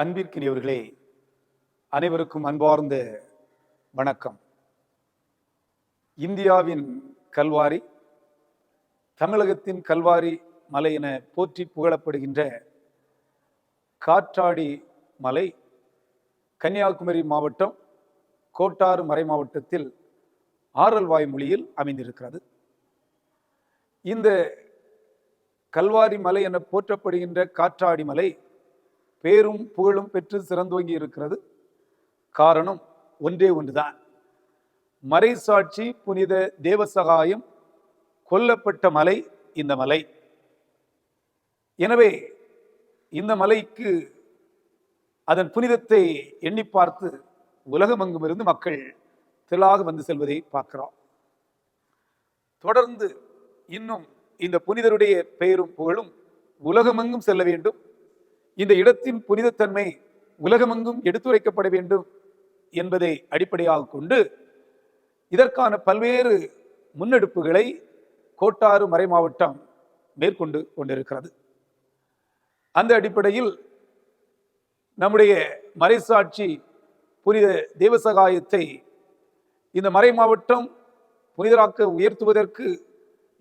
அன்பிற்கினியவர்களே அனைவருக்கும் அன்பார்ந்த வணக்கம். இந்தியாவின் கல்வாரி தமிழகத்தின் கல்வாரி மலை என போற்றி புகழப்படுகின்ற காற்றாடி மலை கன்னியாகுமரி மாவட்டம் கோட்டாறு மறை மாவட்டத்தில் ஆரல்வாய் மொழியில் அமைந்திருக்கிறது. இந்த கல்வாரி மலை என போற்றப்படுகின்ற காற்றாடி மலை பேரும் புகழும் பெற்று சிறந்தோங்கி இருக்கிறது. காரணம் ஒன்றே ஒன்றுதான். மறைசாட்சி புனித தேவசகாயம் கொல்லப்பட்ட மலை இந்த மலை. எனவே இந்த மலைக்கு அதன் புனிதத்தை எண்ணி பார்த்து உலகமெங்கும் இருந்து மக்கள் திரளாக வந்து செல்வதை பார்க்கிறோம். தொடர்ந்து இன்னும் இந்த புனிதருடைய பெயரும் புகழும் உலகமெங்கும் செல்ல வேண்டும். இந்த இடத்தின் புனிதத்தன்மை உலகமெங்கும் எடுத்துரைக்கப்பட வேண்டும் என்பதை அடிப்படையாக கொண்டு இதற்கான பல்வேறு முன்னெடுப்புகளை கோட்டாறு மறை மாவட்டம் மேற்கொண்டு கொண்டிருக்கிறது. அந்த அடிப்படையில் நம்முடைய மறைசாட்சி புனித தேவசகாயத்தை இந்த மறை மாவட்டம் புனிதராக்க உயர்த்துவதற்கு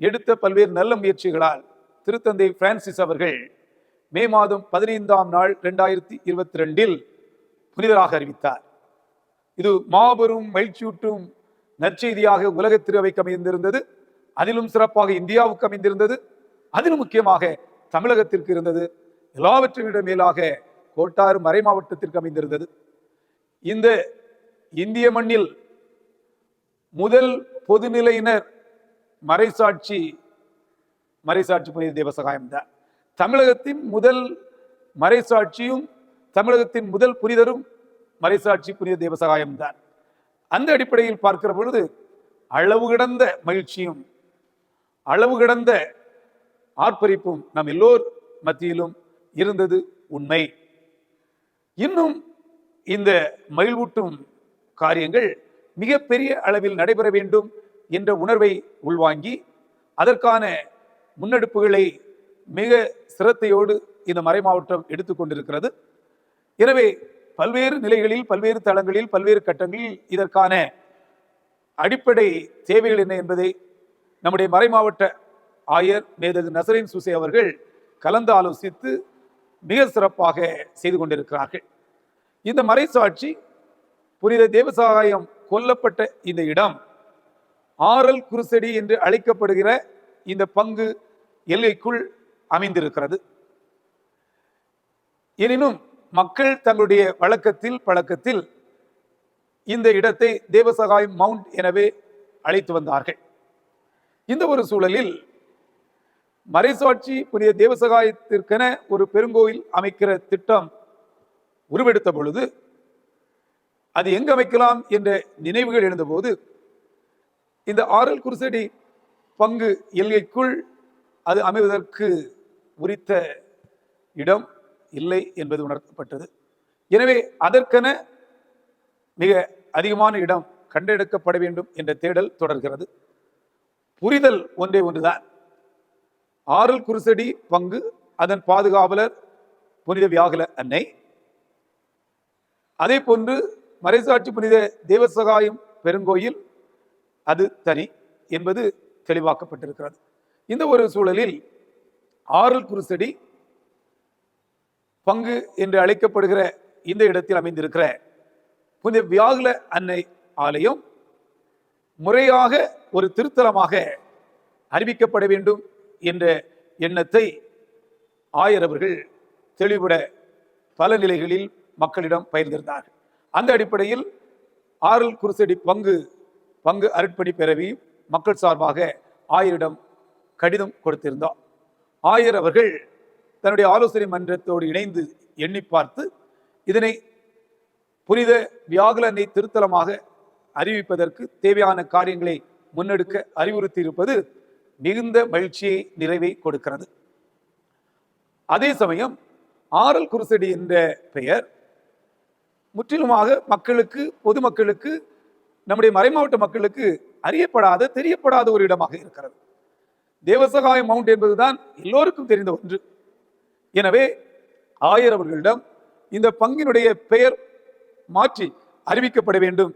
எடுத்த பல்வேறு நல்ல முயற்சிகளால் திருத்தந்தை பிரான்சிஸ் அவர்கள் மே மாதம் பதினைந்தாம் நாள் ரெண்டாயிரத்தி இருபத்தி ரெண்டில் புனிதராக அறிவித்தார். இது மாபெரும் மகிழ்ச்சியூட்டும் நற்செய்தியாக உலக திருவைக்கு அமைந்திருந்தது. அதிலும் சிறப்பாக இந்தியாவுக்கு அமைந்திருந்தது. அதிலும் முக்கியமாக தமிழகத்திற்கு இருந்தது. எல்லாவற்றையும் மேலாக கோட்டாறு மறை மாவட்டத்திற்கு அமைந்திருந்தது. இந்த இந்திய மண்ணில் முதல் பொதுநிலையினர் மறைசாட்சி மறைசாட்சி புனித தேவசகாயம்தான் தமிழகத்தின் முதல் மறைசாட்சியும் தமிழகத்தின் முதல் புனிதரும் மறைசாட்சி புனித தேவசகாயம்தான் அந்த அடிப்படையில் பார்க்கிற பொழுது அளவு கிடந்த மகிழ்ச்சியும் அளவு கிடந்த ஆர்ப்பரிப்பும் நம் எல்லோர் மத்தியிலும் இருந்தது உண்மை. இன்னும் இந்த மகிழ்வூட்டும் காரியங்கள் மிகப்பெரிய அளவில் நடைபெற வேண்டும் என்ற உணர்வை உள்வாங்கி அதற்கான முன்னெடுப்புகளை மிக சிரத்தையோடு இந்த மறை மாவட்டம் எடுத்துக்கொண்டிருக்கிறது எனவே பல்வேறு நிலைகளில் பல்வேறு தளங்களில் பல்வேறு கட்டங்களில் இதற்கான அடிப்படை தேவைகள் என்ன என்பதை நம்முடைய மறை மாவட்ட ஆயர் மேதகு நசரின் சுசே அவர்கள் கலந்து ஆலோசித்து மிக சிறப்பாக செய்து கொண்டிருக்கிறார்கள். இந்த மறைசாட்சி புனித தேவசகாயம் கொல்லப்பட்ட இந்த இடம் ஆரல் குருசடி என்று அழைக்கப்படுகிற இந்த பங்கு எல்லைக்குள் அமைந்திருக்கிறது. எனினும் மக்கள் தங்களுடைய வழக்கத்தில் பழக்கத்தில் இந்த இடத்தை தேவசகாயம் மவுண்ட் எனவே அழைத்து வந்தார்கள். இந்த ஒரு சூழலில் மறைசாட்சி புனித தேவசகாயத்திற்கென ஒரு பெருங்கோயில் அமைக்கிற திட்டம் உருவெடுத்த பொழுது அது எங்கு அமைக்கலாம் என்ற நினைவுகள் எழுந்தபோது இந்த ஆரல் குருசடி பங்கு எல்கைக்குள் அது அமைவதற்கு உரித்த இடம் இல்லை என்பது உணர்த்தப்பட்டது. எனவே அதற்கென மிக அதிகமான இடம் கண்டெடுக்கப்பட வேண்டும் என்ற தேடல் தொடர்கிறது. புரிதல் ஒன்றே ஒன்றுதான். ஆறல் குருசடி பங்கு அதன் பாதுகாவலர் புனித வியாகுல அன்னை. அதே போன்று மறைசாட்சி புனித தேவசகாயம் பெருங்கோயில் அது தனி என்பது தெளிவாக்கப்பட்டிருக்கிறது. இந்த ஒரு சூழலில் ஆறல் குருசடி பங்கு என்று அழைக்கப்படுகிற இந்த இடத்தில் அமைந்திருக்கிற புனித வியாகுல அன்னை ஆலயம் முறையாக ஒரு திருத்தலமாக அறிவிக்கப்பட வேண்டும் என்ற எண்ணத்தை ஆயர் அவர்கள் தெளிவுபட பல நிலைகளில் மக்களிடம் பயிர்ந்திருந்தார் அந்த அடிப்படையில் ஆறல் குருசடி பங்கு பங்கு அருட்பணி பெறவி மக்கள் சார்பாக ஆயரிடம் கடிதம் கொடுத்திருந்தோம். ஆயர் அவர்கள் தன்னுடைய ஆலோசனை மன்றத்தோடு இணைந்து எண்ணி பார்த்து இதனை புனித வியாகுலனை திருத்தலமாக அறிவிப்பதற்கு தேவையான காரியங்களை முன்னெடுக்க அறிவுறுத்தி இருப்பது மிகுந்த மகிழ்ச்சியை நிறைவை கொடுக்கிறது. அதே சமயம் ஆரல் குருசடி என்ற பெயர் முற்றிலுமாக மக்களுக்கு பொதுமக்களுக்கு நம்முடைய மறைமாவட்ட மக்களுக்கு அறியப்படாத தெரியப்படாத ஒரு இடமாக இருக்கிறது. தேவசகாய மவுண்ட் என்பதுதான் எல்லோருக்கும் தெரிந்த ஒன்று. எனவே ஆயர் அவர்களிடம் இந்த பங்கினுடைய பெயர் மாற்றி அறிவிக்கப்பட வேண்டும்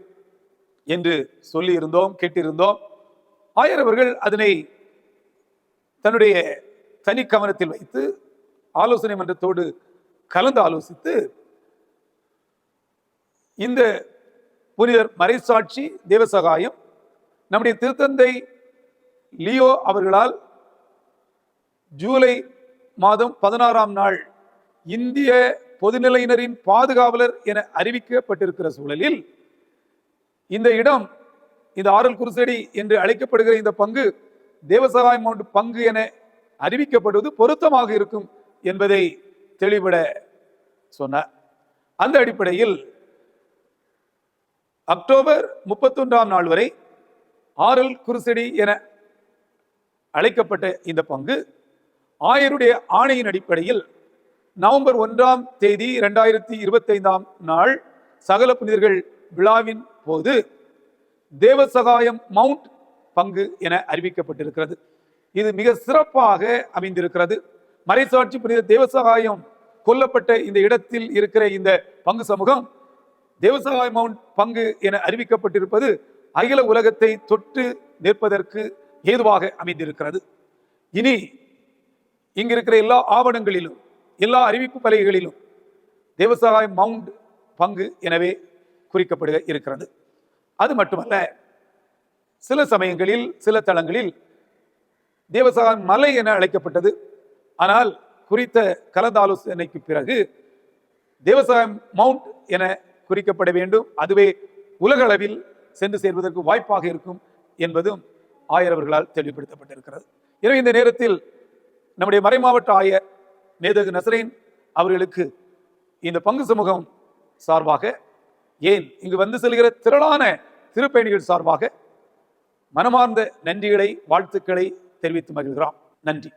என்று சொல்லி இருந்தோம் கேட்டிருந்தோம். ஆயர் அவர்கள் அதனை தன்னுடைய தனி கவனத்தில் வைத்து ஆலோசனை மன்றத்தோடு கலந்து ஆலோசித்து இந்த புனிதர் மறைசாட்சி தேவசகாயம் நம்முடைய திருத்தந்தை லியோ அவர்களால் ஜூலை மாதம் பதினாறாம் நாள் இந்திய பொதுநிலையினரின் பாதுகாவலர் என அறிவிக்கப்பட்டிருக்கிற சூழலில் இந்த இடம் இந்த ஆரல் குருசடி என்று அழைக்கப்படுகிற இந்த பங்கு தேவசகாய மவுண்ட் பங்கு என அறிவிக்கப்படுவது பொருத்தமாக இருக்கும் என்பதை தெளிவிட சொன்னார். அந்த அடிப்படையில் அக்டோபர் முப்பத்தொன்றாம் நாள் வரை ஆரல் குருசடி என அழைக்கப்பட்ட இந்த பங்கு ஆயருடைய ஆணையின் அடிப்படையில் நவம்பர் ஒன்றாம் தேதி இரண்டாயிரத்தி இருபத்தைந்தாம் நாள் சகல புனிதர்கள் விழாவின் போது தேவசகாயம் மவுண்ட் பங்கு என அறிவிக்கப்பட்டிருக்கிறது. இது மிக சிறப்பாக அமைந்திருக்கிறது. மறைசாட்சி புனித தேவசகாயம் கொல்லப்பட்ட இந்த இடத்தில் இருக்கிற இந்த பங்கு சமூகம் தேவசகாய மவுண்ட் பங்கு என அறிவிக்கப்பட்டிருப்பது அகில உலகத்தை தொட்டு நிற்பதற்கு ஏதுவாக அமைந்திருக்கிறது. இனி இங்கிருக்கிற எல்லா ஆவணங்களிலும் எல்லா அறிவிப்பு பலகைகளிலும் தேவசகாய மவுண்ட் பங்கு எனவே குறிக்கப்படுக இருக்கிறது. அது மட்டுமல்ல சில சமயங்களில் சில தளங்களில் தேவசகாயம் மலை என அழைக்கப்பட்டது. ஆனால் குறித்த கலந்தாலோசனைக்கு பிறகு தேவசகாயம் மவுண்ட் என குறிக்கப்பட வேண்டும். அதுவே உலகளவில் சென்று சேர்வதற்கு வாய்ப்பாக இருக்கும் என்பதும் ஆயர் அவர்களால் தெளிவுபடுத்தப்பட்டிருக்கிறது எனவே இந்த நேரத்தில் நம்முடைய மறைமாவட்ட ஆயர் மேதகு நசரேன் அவர்களுக்கு இந்த பங்கு சமூகம் சார்பாக ஏன் இங்கு வந்து செல்கிற திரளான திருப்பயணிகள் சார்பாக மனமார்ந்த நன்றிகளை வாழ்த்துக்களை தெரிவித்து மகிழ்கிறோம். நன்றி.